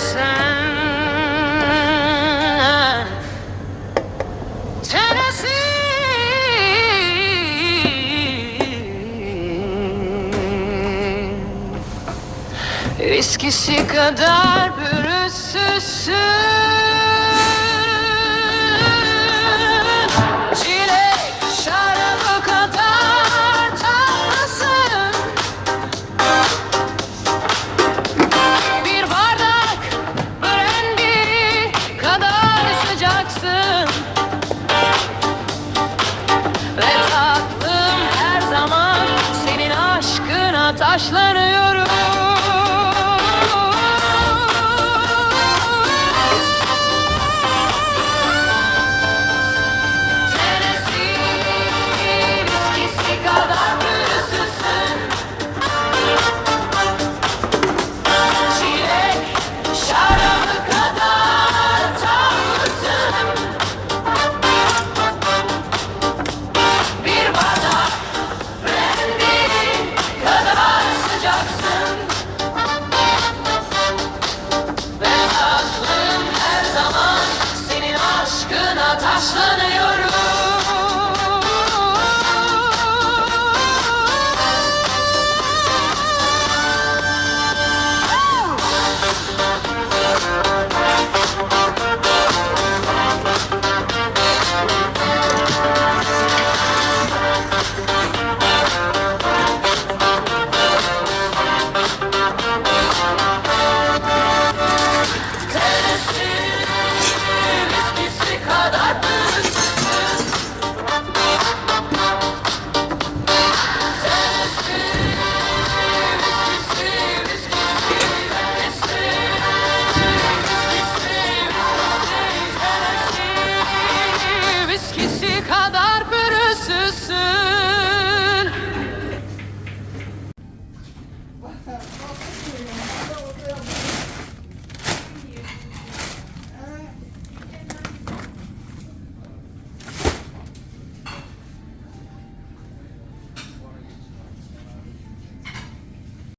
sen. Viskisi kadar pürüzsüzsün taşlanıyorum Ashana